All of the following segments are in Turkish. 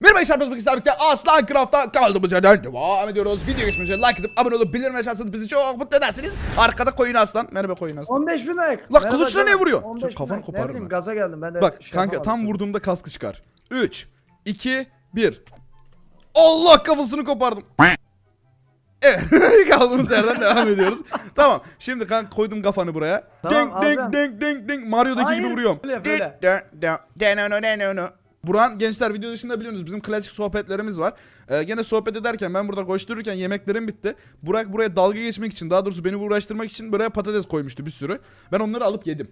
Merhaba arkadaşlar bugün sizlerle Aslan Craft'ta kaldığımız yerden devam ediyoruz. Video geçmeden önce like atıp abone olup bildirim açarsanız bizi çok mutlu edersiniz. Arkada koyun aslan. Merhaba koyun aslan. 15 bin like. Lan kılıçla canım. niye vuruyor? 15 Çok bin kafanı koparırım Ne bileyim gaza geldim ben de. Bak şey kanka tam vurduğumda kaskı çıkar. 3, 2, 1. Allah kafasını kopardım. Evet kaldığımız yerden devam ediyoruz. Tamam şimdi kanka koydum kafanı buraya. Tamam, ding ding alacağım. ding ding ding Mario'daki Hayır, gibi vuruyorum. böyle, böyle. Buran gençler video dışında biliyorsunuz bizim klasik sohbetlerimiz var. Ee, gene sohbet ederken ben burada koştururken yemeklerim bitti. Burak buraya dalga geçmek için daha doğrusu beni uğraştırmak için buraya patates koymuştu bir sürü. Ben onları alıp yedim.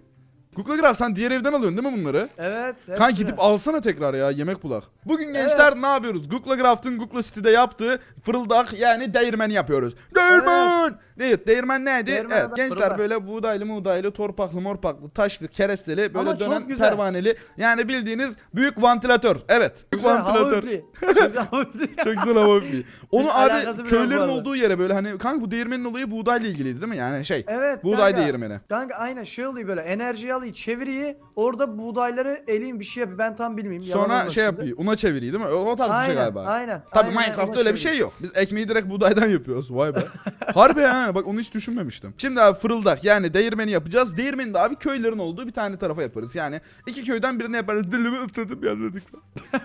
Google Graph sen diğer evden alıyorsun değil mi bunları? Evet. Kan hepsini. gidip alsana tekrar ya yemek bulak. Bugün gençler ne yapıyoruz? Google Graph'ın Google City'de yaptığı fırıldak yani değirmeni yapıyoruz. Değirmen! Evet değirmen neydi? Değirmen evet gençler fırıldak. böyle buğdaylı muğdaylı, torpaklı morpaklı, taşlı, keresteli böyle Ama dönen pervaneli. Yani bildiğiniz büyük vantilatör. Evet. Büyük Güzel, vantilatör. Çok güzel hava üfleyi. Onu abi köylerin olduğu yere böyle hani kanka bu değirmenin olayı buğdayla ilgiliydi değil mi? Yani şey Evet. buğday kanka. değirmeni. Kanka aynen şey oluyor böyle enerji alıyor çeviriyi orada buğdayları eleyim bir şey yapıyor ben tam yalan Sonra şey yapıyor. Una çeviriyor değil mi? O, tarz bir Aynen şey galiba. aynen. Tabii aynen, Minecraft'ta öyle bir şey yok. Biz ekmeği direkt buğdaydan yapıyoruz. Vay be. Harbi ha. Bak onu hiç düşünmemiştim. Şimdi abi fırıldak yani değirmeni yapacağız. Değirmeni de abi köylerin olduğu bir tane tarafa yaparız. Yani iki köyden birini yaparız. Dilimi ısladım yanladıkla.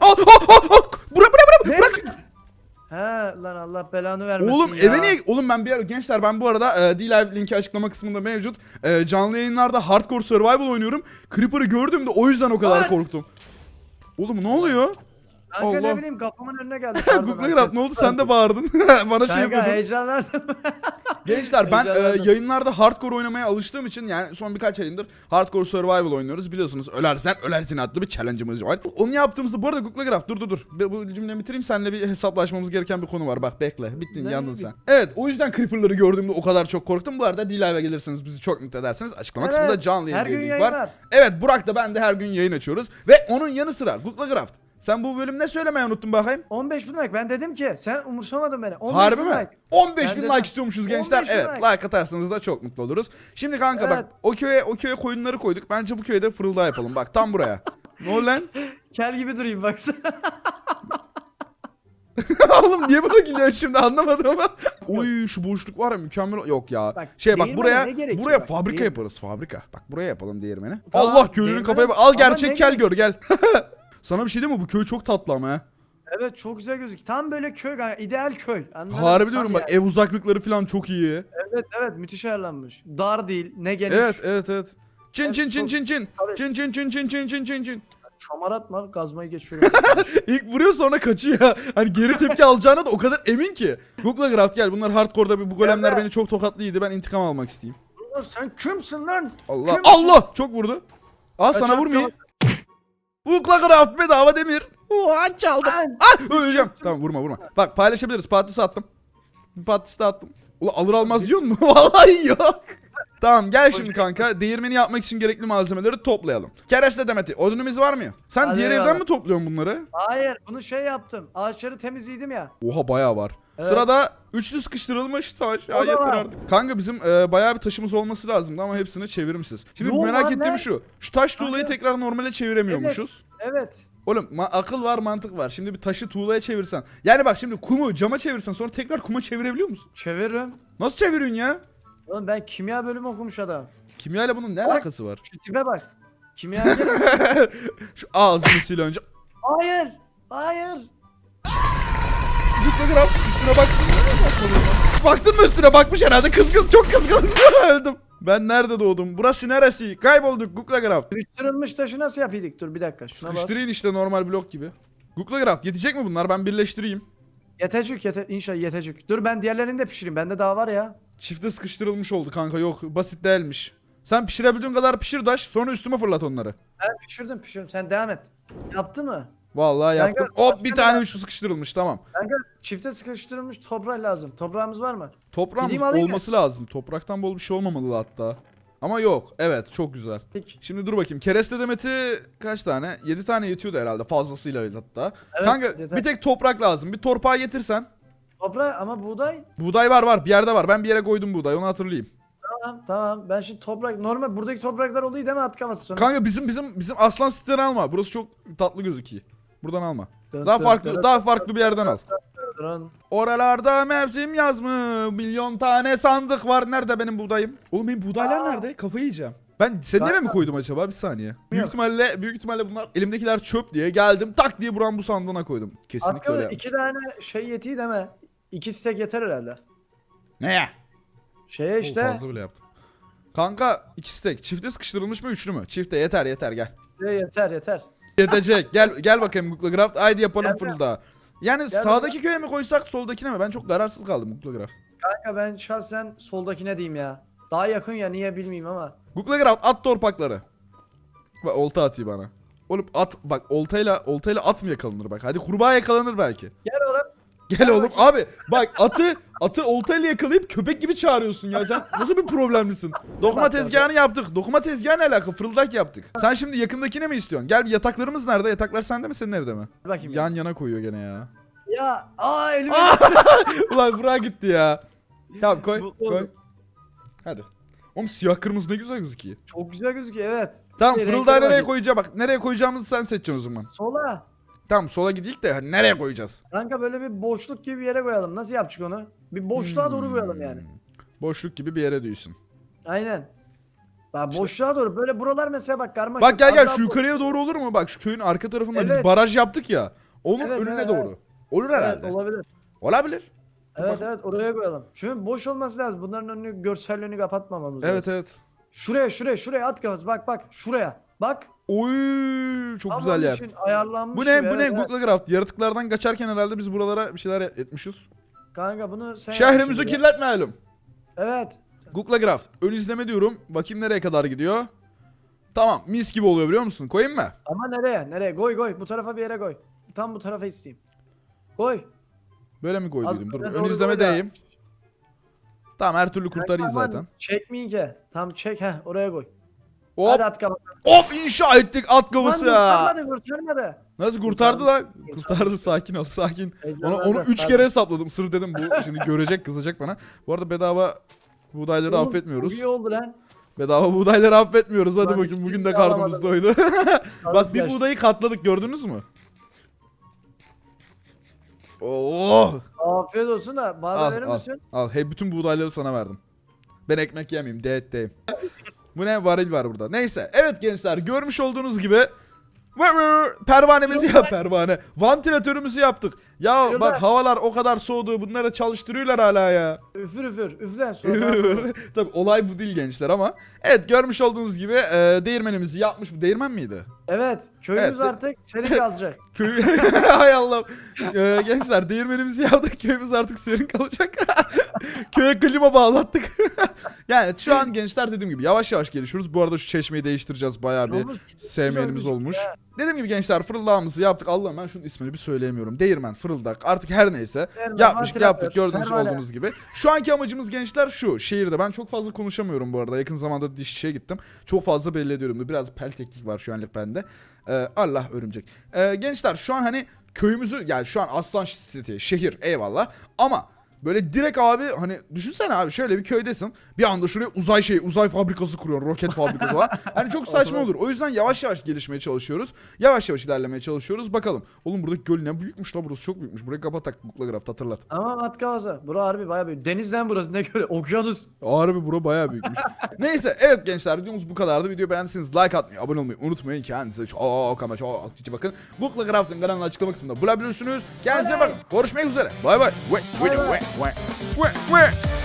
ah, ah, ah, ah. Bura bura bura. Ne? Bırak. He lan Allah belanı vermesin Oğlum ya. eve niye? Oğlum ben bir ara gençler ben bu arada e, D-Live linki açıklama kısmında mevcut. E, canlı yayınlarda Hardcore Survival oynuyorum. Creeper'ı gördüğümde o yüzden o kadar Ay. korktum. Oğlum ne oluyor? Kanka Allah. ne bileyim kafamın önüne geldi. Google. Graph ne oldu sen de bağırdın. Bana şey Kanka yapıyordun. heyecanlandım. Gençler ben e, Heyecanlandım. yayınlarda hardcore oynamaya alıştığım için yani son birkaç ayındır hardcore survival oynuyoruz. Biliyorsunuz ölersen ölersin adlı bir challenge'ımız var. Onu yaptığımızda bu arada Google Graph dur dur dur. Bir- Bu cümlemi bitireyim seninle bir hesaplaşmamız gereken bir konu var. Bak bekle. Bittin Ne yandın sen. Evet o yüzden Creeper'ları gördüğümde o kadar çok korktum. Bu arada D-Live'e gelirseniz bizi çok mutlu edersiniz. Açıklama Evet, kısmında canlı yayın her gün link yayın var. Evet Burak da ben de her gün yayın açıyoruz. Ve onun yanı sıra Google Graph. Sen bu bölüm ne söylemeyi unuttun bakayım? 15 bin like ben dedim ki sen umursamadın beni. 15 Harbi bin mi? like. 15 Ben bin dedim. like istiyormuşuz gençler. 15 bin Evet like. like atarsanız da çok mutlu oluruz. Şimdi kanka bak Evet. o köye o köye koyunları koyduk. Bence bu köyde fırıldağı yapalım. Bak tam buraya. ne oldu lan? Kel gibi durayım baksana. Oğlum niye bana gülüyor şimdi anlamadım ama. Oy şu boşluk var ya mükemmel. Yok ya. Bak, şey bak değirmene buraya ne gerekiyor buraya bak, fabrika değir- yaparız fabrika. Bak buraya yapalım değirmeni. Tamam, Allah köylünün değirmene- kafaya bak. Al Ama gerçek ne kel gerek- gör gel. Sana bir şey diyeyim mi? Bu köy çok tatlı ama ha. Evet çok güzel gözüküyor. Tam böyle köy ideal köy. Anladın? Harbi diyorum bak ev uzaklıkları falan çok iyi. Evet evet müthiş ayarlanmış. Dar değil ne geniş. Evet evet evet. Çin çin çin çin çin. Tabii. Çin çin çin çin çin çin çin çin. Çamar atma gazmayı geçiyorum. İlk vuruyor sonra kaçıyor. Hani geri tepki alacağına da o kadar emin ki. Google Graft gel bunlar hardcore'da bir bu golemler Evet. beni çok tokatlıydı. Ben intikam almak isteyeyim. Sen kimsin lan? Allah Kimsin? Allah çok vurdu. Aa sana vurmuyor. Graft bedava demir. Oha çaldım. Ah öleceğim. Tamam vurma vurma. Bak paylaşabiliriz. Patlisi attım. Bir de attım. Ulan alır almaz diyor mu? Vallahi yok. Tamam gel şimdi kanka. Değirmeni yapmak için gerekli malzemeleri toplayalım. Kereste demeti. Odunumuz var mı? Sen Hadi diğer eyvallah. evden mi topluyorsun bunları? Hayır bunu şey yaptım. Ağaçları temizledim ya. Oha bayağı var. Evet. Sırada üçlü sıkıştırılmış taş. Ya O da yeter var. artık. Kanka bizim e, bayağı bir taşımız olması lazımdı ama hepsini çevirmişiz. Şimdi Yok merak lan, ettiğim ne? şu. Şu taş tuğlayı Kanka. tekrar normale çeviremiyormuşuz. Evet. Oğlum ma- akıl var mantık var. Şimdi bir taşı tuğlaya çevirsen. Yani bak şimdi kumu cama çevirsen sonra tekrar kuma çevirebiliyor musun? Çeviririm. Nasıl çeviriyorsun ya? Oğlum ben kimya bölümü okumuş adam. Kimya ile bunun ne Bak. alakası var? Şu tipe bak. Kimya? Şu ağzını sil önce. Hayır. Hayır. Gitme graf üstüne bak. Baktın mı üstüne bakmış herhalde kızgın çok kızgın öldüm. Ben nerede doğdum? Burası neresi? Kaybolduk Google Graph. Sıkıştırılmış taşı nasıl yapıyorduk? Dur bir dakika. Şuna bas. Sıkıştırayım işte normal blok gibi. Google Graph yetecek mi bunlar? Ben birleştireyim. Yetecek yete inşallah yetecek. Dur ben diğerlerini de pişireyim. Bende daha var ya. Çifte sıkıştırılmış oldu kanka yok basit değilmiş. Sen pişirebildiğin kadar pişir daş sonra üstüme fırlat onları. Ben pişirdim pişirdim. Sen devam et. Yaptın mı? Vallahi Kanka, yaptım. Hop bir başka tane ne şu sıkıştırılmış tamam. Kanka çifte sıkıştırılmış toprak lazım. Toprağımız var mı? Toprağımız Gideyim alayım mı? olması lazım. Topraktan bol bir şey olmamalı hatta. Ama yok. Evet çok güzel. Peki. Şimdi dur bakayım. Kereste demeti kaç tane? 7 tane yetiyordu herhalde fazlasıyla hatta. Evet, Kanka yeter. bir tek toprak lazım. Bir torpağı getirsen. Toprağı ama buğday. Buğday var var bir yerde var. Ben bir yere koydum buğday onu hatırlayayım. Tamam tamam. Ben şimdi toprak normal buradaki topraklar oluyor değil mi at kafası sonra? Kanka bizim bizim bizim aslan siteden alma. Burası çok tatlı gözüküyor. Buradan alma. Dın Daha dın farklı dın daha farklı bir yerden al. dın. Oralarda mevsim yaz mı? Milyon tane sandık var. Nerede benim buğdayım? Oğlum benim buğdaylar Aa. nerede? Kafayı yiyeceğim. Ben senin eve mi koydum acaba? Bir saniye. Büyük ihtimalle büyük ihtimalle bunlar elimdekiler çöp diye geldim. Tak diye buran bu sandığına koydum. Kesinlikle öyle. Hakkı yapmış. iki tane şey yetiği deme. İki stek yeter herhalde. Ne? Şeye İşte. işte Fazla bile yaptım. Kanka ikisi tek. Çifte sıkıştırılmış mı üçlü mü? Çifte yeter yeter gel. şey yeter yeter. Yetecek. gel gel bakayım Google Graft. Haydi yapalım Gel, fırıldağı. Yani Gel, sağdaki köye mi koysak soldakine mi? Ben çok kararsız kaldım Google Graft. Kanka ben şahsen soldakine diyeyim ya. Daha yakın ya niye bilmeyeyim ama. Google Graft at torpakları. Bak olta atayım bana. Oğlum at bak oltayla oltayla at mı yakalanır bak. Hadi kurbağa yakalanır belki. Gel oğlum. Gel oğlum abi bak atı atı oltayla yakalayıp köpek gibi çağırıyorsun ya sen nasıl bir problemlisin? Dokuma tezgahını yaptık. Dokuma tezgahı ne alaka? Fırıldak yaptık. Sen şimdi yakındakine mi istiyorsun? Gel yataklarımız nerede? Yataklar sende mi senin evde mi? Bakayım ya. Yan yana koyuyor gene ya. Ya aa elime. Ulan bırak gitti ya. Tamam koy Bu- koy. Hadi. Oğlum siyah kırmızı ne güzel gözüküyor. Çok güzel gözüküyor evet. Tamam Bir fırıldağı nereye koyacağım bak. Nereye koyacağımızı sen seçeceksin o zaman. Sola. Tamam sola gidik de hani nereye koyacağız? Kanka böyle bir boşluk gibi bir yere koyalım. Nasıl yapacak onu? Bir boşluğa doğru koyalım yani. Hmm. Boşluk gibi bir yere diyorsun. Aynen. Bak boşluğa doğru. Böyle buralar mesela bak karmaşık. Bak gel gel Az daha şu yukarıya doğru olur mu? Bak şu köyün arka tarafında biz Evet. baraj yaptık ya. Onun Evet, önüne evet, doğru. Olur Evet herhalde. olabilir. Olabilir. Evet evet oraya koyalım. Çünkü boş olması lazım. Bunların önünü görselliğini kapatmamamız lazım. Evet evet. Şuraya şuraya şuraya at kafası. Bak bak şuraya. Bak. Oy çok Tam güzel yer. için ayarlanmış. Bu ne bu ne. Google Graft yaratıklardan kaçarken herhalde biz buralara bir şeyler etmişiz. Kanka bunu sen Şehrimizi kirletmeyelim. Evet. Google Graft ön izleme diyorum. Bakayım nereye kadar gidiyor. Tamam mis gibi oluyor biliyor musun? Koyayım mı? Ama nereye? Nereye? Koy koy. Bu tarafa bir yere koy. Tam bu tarafa isteyeyim. Koy. Böyle mi Az koyduydum? Dur ön izleme deyim. Tamam her türlü kurtarayım Aman, zaten. Çekmeyin ki. Tam çek. Heh oraya koy. Hop Hadi at kafası. hop inşa ettik at Lan kafası. kurtarmadı kurtarmadı. Nasıl kurtardı lan? Kurtardı. Sakin ol sakin. Heyecanlandı, onu 3 pardon. kere hesapladım. Sır dedim bu şimdi görecek kızacak bana. Bu arada bedava buğdayları Oğlum, affetmiyoruz. iyi oldu lan. Bedava buğdayları affetmiyoruz. Hadi Lan bakayım bugün de karnımız doydu. Bak bir buğdayı katladık gördünüz mü? Oo! Afiyet olsun da bana Al verir al. misin? Al. Hey bütün buğdayları sana verdim. Ben ekmek yemeyeyim. Diyetteyim. Bu ne varil var burada. Neyse. Evet gençler görmüş olduğunuz gibi pervanemizi yap pervane. Vantilatörümüzü yaptık. Ya Yürü bak havalar o kadar soğudu. Bunları çalıştırıyorlar hala ya. Üfür üfür üfle sonra. Tabi olay bu değil gençler ama. Evet görmüş olduğunuz gibi e, değirmenimizi yapmış. Bu değirmen miydi? evet köyümüz Evet. artık senin kalacak. Köy... Hay Allah'ım. Ee, gençler değirmenimizi yaptık. Köyümüz artık serin kalacak. Köye klima bağlattık. yani şu an gençler dediğim gibi yavaş yavaş gelişiyoruz. Bu arada şu çeşmeyi değiştireceğiz. Bayağı bir Yolumuz çok sevmeyenimiz olmuş. gözüküyor Dediğim gibi gençler fırıldağımızı yaptık. Allah'ım ben şunun ismini bir söyleyemiyorum. Değirmen, fırıldak artık her neyse. Değirmen, Yapmıştık yaptık gördüğünüz pervane. olduğunuz gibi. Şu anki amacımız gençler şu. Şehirde ben çok fazla konuşamıyorum bu arada. Yakın zamanda dişçiye gittim. Çok fazla belli ediyorum. Biraz pel teknik var şu anlık bende. Ee, Allah örümcek. Ee, gençler şu an hani köyümüzü yani şu an Aslan City şehir eyvallah ama Böyle direkt abi hani düşünsene abi şöyle bir köydesin. Bir anda şuraya uzay şey uzay fabrikası kuruyor. Roket fabrikası falan. Hani çok saçma olur. O yüzden yavaş yavaş gelişmeye çalışıyoruz. Yavaş yavaş ilerlemeye çalışıyoruz. Bakalım. Oğlum buradaki göl ne büyükmüş la burası çok büyükmüş. Burayı kapatak Google Graph hatırlat. Ama at kafası. Bura harbi bayağı büyük. Denizden burası ne göre? Okyanus. Harbi bura bayağı büyükmüş. Neyse evet gençler videomuz bu kadardı. Videoyu beğendiyseniz like atmayı, abone olmayı unutmayın. Kendinize çok ama çok ciddi bakın. Google Graph'ın kanalını açıklama kısmında bulabilirsiniz. Kendinize bakın. Görüşmek üzere. Bay bay. Ve- ve- Bay bay. ve- ve- ve- ve.